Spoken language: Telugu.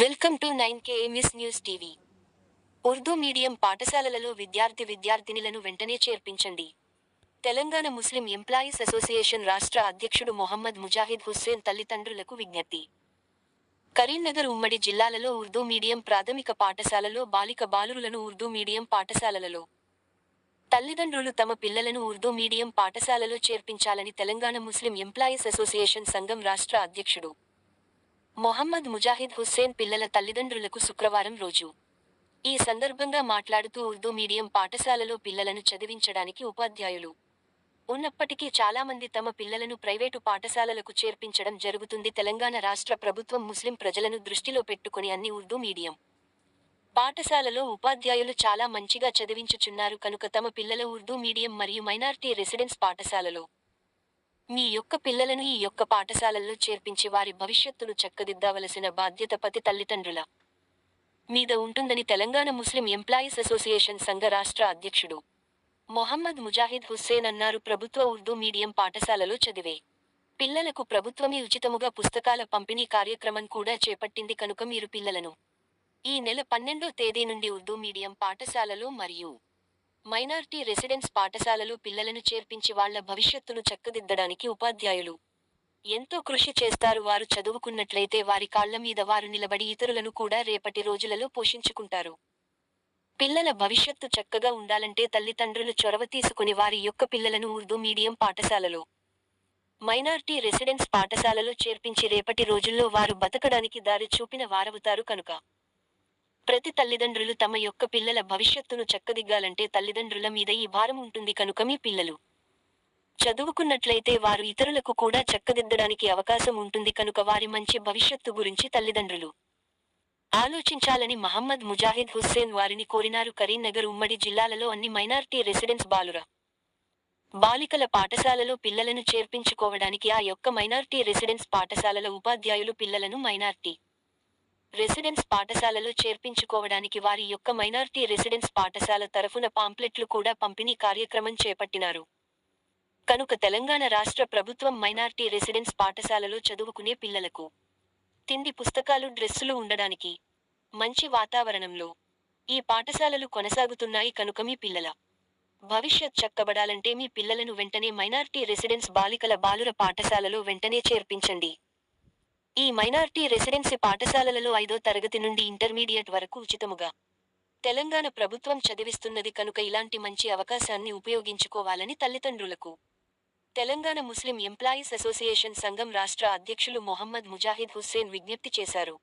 Welcome to nine K M S news TV Urdu medium పాఠశాలలలో విద్యార్థి విద్యార్థినిలను వెంటనే చేర్పించండి. తెలంగాణ ముస్లిం ఎంప్లాయీస్ అసోసియేషన్ రాష్ట్ర అధ్యక్షుడు మొహమ్మద్ ముజాహిద్ హుస్సేన్ తల్లిదండ్రులకు విజ్ఞప్తి. కరీంనగర్ ఉమ్మడి జిల్లాలలో ఉర్దూ మీడియం ప్రాథమిక పాఠశాలలో బాలిక బాలురులను ఉర్దూ మీడియం పాఠశాలలలో. తల్లిదండ్రులు తమ పిల్లలను ఉర్దూ మీడియం పాఠశాలలో చేర్పించాలని తెలంగాణ ముస్లిం ఎంప్లాయీస్ అసోసియేషన్ సంఘం రాష్ట్ర అధ్యక్షుడు మొహమ్మద్ ముజాహిద్ హుస్సేన్ పిల్లల తల్లిదండ్రులకు శుక్రవారం రోజు. ఈ సందర్భంగా మాట్లాడుతూ ఉర్దూ మీడియం పాఠశాలలో పిల్లలను చదివించడానికి ఉపాధ్యాయులు. ఉన్నప్పటికీ చాలామంది తమ పిల్లలను ప్రైవేటు పాఠశాలలకు చేర్పించడం జరుగుతుంది. తెలంగాణ రాష్ట్ర ప్రభుత్వం ముస్లిం ప్రజలను దృష్టిలో పెట్టుకుని అన్ని ఉర్దూ మీడియం పాఠశాలలో ఉపాధ్యాయులు చాలా మంచిగా చదివించుచున్నారు. కనుక తమ పిల్లల ఉర్దూ మీడియం మరియు మైనార్టీ రెసిడెన్స్ పాఠశాలలో మీ యొక్క పిల్లలను ఈ యొక్క పాఠశాలల్లో చేర్పించి వారి భవిష్యత్తును చక్కదిద్దవలసిన బాధ్యత పతి తల్లిదండ్రుల మీద ఉంటుందని తెలంగాణ ముస్లిం ఎంప్లాయీస్ అసోసియేషన్ సంఘ రాష్ట్ర అధ్యక్షుడు మొహమ్మద్ ముజాహిద్ హుస్సేన్ అన్నారు ప్రభుత్వ ఉర్దూ మీడియం పాఠశాలలో చదివే పిల్లలకు ప్రభుత్వమే ఉచితముగా పుస్తకాల పంపిణీ కార్యక్రమం కూడా చేపట్టింది కనుక మీరు పిల్లలను ఈ నెల పన్నెండో తేదీ నుండి ఉర్దూ మీడియం పాఠశాలలో మరియు మైనార్టీ రెసిడెన్స్ పాఠశాలలు పిల్లలను చేర్పించి వాళ్ళ భవిష్యత్తును చక్కదిద్దడానికి ఉపాధ్యాయులు. ఎంతో కృషి చేస్తారు వారు చదువుకున్నట్లయితే వారి కాళ్ళ మీద వారు నిలబడి ఇతరులను కూడా రేపటి రోజులలో పోషించుకుంటారు. పిల్లల భవిష్యత్తు చక్కగా ఉండాలంటే తల్లిదండ్రులు చొరవ తీసుకుని వారి యొక్క పిల్లలను ఉర్దూ మీడియం పాఠశాలలో మైనార్టీ రెసిడెన్స్ పాఠశాలలో చేర్పించి రేపటి రోజుల్లో వారు బతకడానికి దారి చూపిన వారవుతారు కనుక. ప్రతి తల్లిదండ్రులు తమ యొక్క పిల్లల భవిష్యత్తును చక్కదిగ్గాలంటే తల్లిదండ్రుల మీద ఈ భారం ఉంటుంది కనుక మీ పిల్లలు చదువుకున్నట్లయితే వారు ఇతరులకు కూడా చక్కదిద్దడానికి అవకాశం ఉంటుంది కనుక వారి మంచి భవిష్యత్తు గురించి తల్లిదండ్రులు ఆలోచించాలని మహమ్మద్ ముజాహిద్ హుస్సేన్ వారిని కోరినారు. కరీంనగర్ ఉమ్మడి జిల్లాలలో అన్ని మైనార్టీ రెసిడెన్స్ బాలుర బాలికల పాఠశాలలో పిల్లలను చేర్పించుకోవడానికి ఆ యొక్క మైనార్టీ రెసిడెన్స్ పాఠశాలల ఉపాధ్యాయులు పిల్లలను మైనార్టీ రెసిడెన్స్ పాఠశాలలో చేర్పించుకోవడానికి వారి యొక్క మైనార్టీ రెసిడెన్స్ పాఠశాల తరఫున పాంప్లెట్లు కూడా పంపిణీ కార్యక్రమం చేపట్టినారు. కనుక తెలంగాణ రాష్ట్ర ప్రభుత్వం మైనార్టీ రెసిడెన్స్ పాఠశాలలో చదువుకునే పిల్లలకు తిండి పుస్తకాలు డ్రెస్సులు ఉండడానికి మంచి వాతావరణంలో ఈ పాఠశాలలు కొనసాగుతున్నాయి కనుక మీ పిల్లల భవిష్యత్ చక్కబడాలంటే మీ పిల్లలను వెంటనే మైనార్టీ రెసిడెన్స్ బాలికల బాలుర పాఠశాలలో వెంటనే చేర్పించండి. ఈ మైనార్టీ రెసిడెన్సీ పాఠశాలలలో ఐదో తరగతి నుండి ఇంటర్మీడియట్ వరకు ఉచితముగా. తెలంగాణ ప్రభుత్వం చదివిస్తున్నది కనుక ఇలాంటి మంచి అవకాశాన్ని ఉపయోగించుకోవాలని తల్లిదండ్రులకు. తెలంగాణ ముస్లిం ఎంప్లాయీస్ అసోసియేషన్ సంఘం రాష్ట్ర అధ్యక్షులు మొహమ్మద్ ముజాహిద్ హుస్సేన్ విజ్ఞప్తి చేశారు.